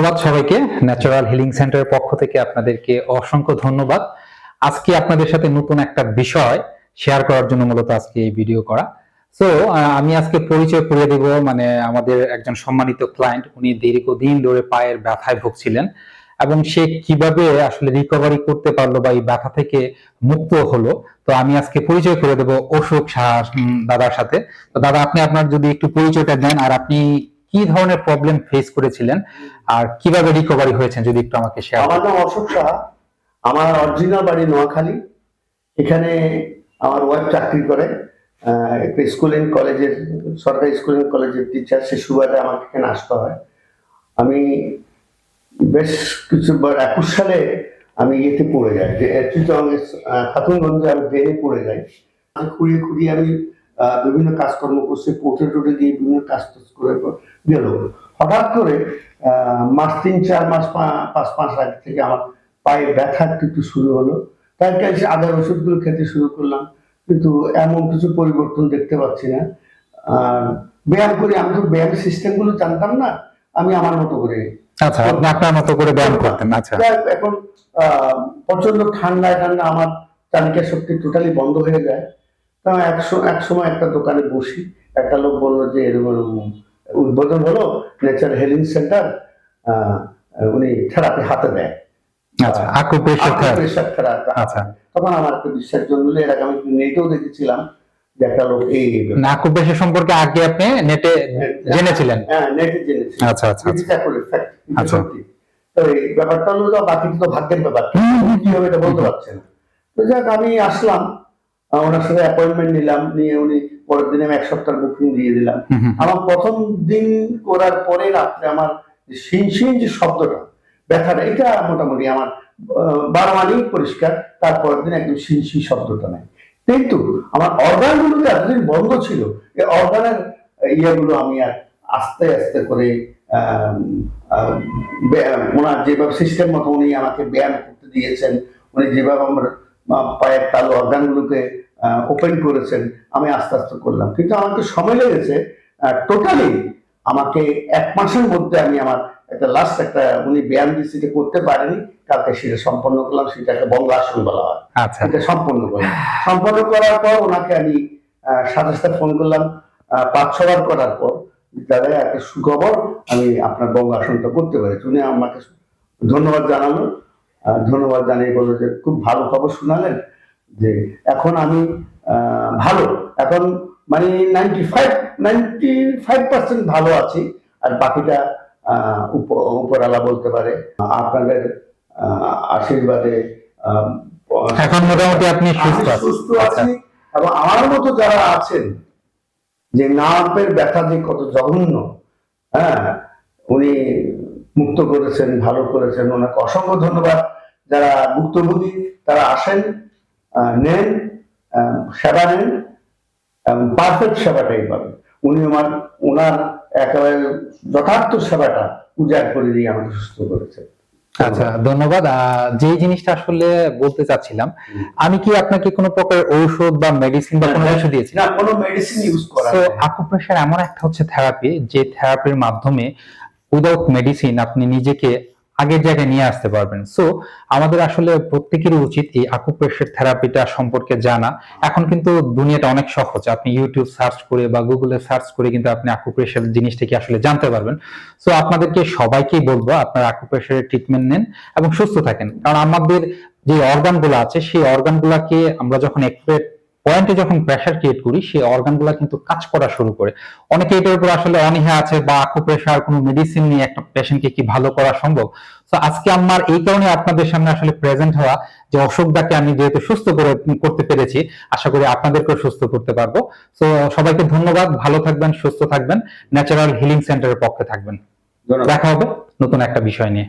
ধন্যবাদ সবাইকে। Natural healing সেন্টারের পক্ষ থেকে আপনাদেরকে অসংখ্য ধন্যবাদ। আজকে আপনাদের সাথে নতুন একটা বিষয় শেয়ার করার জন্য মূলত আজকে এই ভিডিও করা। সো আমি আজকে পরিচয় করে দেব মানে আমাদের একজন সম্মানিত ক্লায়েন্ট উনি দীর্ঘদিন ধরে পায়ের ব্যথায় ভুগছিলেন এবং সে কীভাবে আসলে রিকভারি করতে পারল বা এই ব্যথা থেকে মুক্ত হলো। তো আমি আজকে পরিচয় করে দেব অশোক শাহ দাদার সাথে। তো দাদা, আপনি আপনার যদি একটু পরিচয়টা দেন আর আপনি কি ধরনের প্রবলেম ফেস করেছিলেন? আর কীভাবে রিকভারি হয়েছেন যদি একটু আমাকে শেয়ার আমার নাম অশোক সাহা। আমার অরিজিনাল বাড়ি নোয়াখালী। এখানে আমার ওয়াইফ চাকরি করে। একটা স্কুল এন্ড কলেজের সরকারি স্কুল এন্ড কলেজের টিচার সে সুবাদে আমাকে এখানে আসতে হয়। আমি বেশ কিছু একুশ সালে আমি ইয়েতে পড়ে যাই। যে খাতুনগঞ্জে আমি ট্রেনে পড়ে যাই। খুঁড়িয়ে খুঁড়িয়ে আমি বিভিন্ন কাজকর্ম করছি পোর্টে টোটে গিয়ে বিভিন্ন কাজ টাজ করে গেল হঠাৎ করে মাস তিন চার মাস পাঁচ মাস আগে থেকে আমার পায়ে ব্যথা একটু একটু শুরু হলো। তার কাছে আগের ওষুধগুলো খেতে শুরু করলাম কিন্তু এমন কিছু পরিবর্তন দেখতে পাচ্ছি না। আর ব্যায়াম করি আমি তো ব্যায়াম সিস্টেমগুলো জানতাম না আমি আমার মতো করে আচ্ছা আপনি আপনার মতো করে ব্যায়াম করতেন আচ্ছা। এখন আহ, প্রচণ্ড ঠান্ডায় ঠান্ডা আমার চালিকা শক্তি টোটালি বন্ধ হয়ে যায়। তো আমি এক সময় একটা দোকানে বসি একটা লোক বলল যে এরকম উদ্বোধন হলো নেচার হেলিং সেন্টার উনি থেরাপি হাতে দেয় আচ্ছা আচ্ছা। তখন আমার একটা বিশ্বাস জন্মলে এর আগে আমি নেটেও দেখেছিলাম যে একটা লোক এই না আকুপ্রেশার সম্পর্কে আগে আপনি নেটে জেনেছিলেন? হ্যাঁ নেটে আচ্ছা আচ্ছা আচ্ছা। তো এই ব্যাপারটা হলো বাকি তো ভাগ্যের ব্যাপার। কি হবে এটা বলতে পারছে না। তো যাক আমি আসলাম। ওনার সাথে অ্যাপয়েন্টমেন্ট নিলাম নিয়ে উনি পরের দিনে আমি এক সপ্তাহ বুকিং দিয়ে দিলাম। আমার প্রথম দিন করার পরে রাত্রে আমার যে শিন শিন যে শব্দটা ব্যথাটা এটা মোটামুটি আমার বারো মানেই পরিষ্কার তারপরের দিন একদম শিন শিন শব্দটা নাই। কিন্তু আমার অর্গানগুলো যে এতদিন বন্ধ ছিল এই অর্গানের ইয়েগুলো আমি আর আস্তে আস্তে করে ওনার যেভাবে সিস্টেম মতো উনি আমাকে ব্যায়াম করতে দিয়েছেন উনি যেভাবে আমার পায়ের তালু অর্গানগুলোকে ওপেন করেছেন আমি আস্তে আস্তে করলাম। কিন্তু আমাকে সময় লেগেছে টোটালি আমাকে এক মাসের মধ্যে আমি আমার একটা লাস্ট একটা উনি ব্যায়াম সেটা করতে পারেনি কালকে সেটা সম্পন্ন করলাম সেটা একটা বঙ্গ আসন বলা হয়। আচ্ছা। এটা সম্পন্ন করলাম সম্পন্ন করার পর ওনাকে আমি সাথে সাথে ফোন করলাম পাঁচ ছবার করার পর দাদা একটা সুখবর আমি আপনার বঙ্গ আসনটা করতে পেরেছি। উনি আমাকে ধন্যবাদ জানালো ধন্যবাদ জানিয়ে বলল যে খুব ভালো খবর শোনালেন যে এখন আমি ভালো। এখন মানে ninety five ninety five percent ভালো আছি। আর বাকিটা আহ, উপ- উপরওয়ালা বলতে পারে আপনাদের আশীর্বাদে এখন মোটামুটি আপনি সুস্থ সুস্থ আছি। এবং আমার মতো যারা আছেন যে নার্ভের ব্যথা যে কত জঘন্য হ্যাঁ উনি মুক্ত করেছেন ভালো করেছেন ওনাকে অসংখ্য ধন্যবাদ। যারা ভুক্তভোগী তারা আসেন নেন সেবা নেন পারফেক্ট সেবাটাই পাবেন উনি আমার ওনার একেবারে যথার্থ সেবাটা উজাড় করে দিয়ে আমাকে সুস্থ করেছেন। আচ্ছা ধন্যবাদ। যেই জিনিসটা আসলে বলতে চাচ্ছিলাম আমি কি আপনাকে কোনো প্রকার ঔষধ বা মেডিসিন বা কোনো কিছু দিয়েছি? না কোনো মেডিসিন ইউজ করা তো আকুপ্রেশার এমন একটা হচ্ছে থেরাপি যে থেরাপির মাধ্যমে উইদাউট মেডিসিন আপনি নিজেকে আগের জায়গায় নিয়ে আসতে পারবেন। সো আমাদের আসলে প্রত্যেকেরই উচিত এই আকুপ্রেশার থেরাপিটা সম্পর্কে জানা। এখন কিন্তু দুনিয়াটা অনেক সহজ। আপনি ইউটিউব সার্চ করে বা গুগলে সার্চ করে কিন্তু আপনি আকুপ্রেশার জিনিসটা কি আসলে জানতে পারবেন। সো আপনাদেরকে সবাইকেই বলব, আপনার আকুপ্রেশারের ট্রিটমেন্ট নেন এবং সুস্থ থাকেন। কারণ আমাদের যে অর্গানগুলো আছে, সেই অর্গানগুলোকে আমরা যখন একটু পয়েন্টে যখন প্রেসার ক্রিয়েট করি সেই অর্গানগুলো কিন্তু কাজ করা শুরু করে। অনেকে এটার উপর আসলে অনীহা আছে বা আকু প্রেসার কোনো মেডিসিন নিয়ে একটা পেশেন্টকে কি ভালো করা সম্ভব? তো আজকে আমার এই কারণে আপনাদের সামনে আসলে প্রেজেন্ট হওয়া যে অসুখটাকে আমি যেহেতু সুস্থ করে করতে পেরেছি আশা করি আপনাদেরকেও সুস্থ করতে পারব। তো সবাইকে ধন্যবাদ ভালো থাকবেন সুস্থ থাকবেন। ন্যাচারাল হিলিং সেন্টারের পক্ষে থাকবেন। দেখা হবে নতুন একটা বিষয় নিয়ে।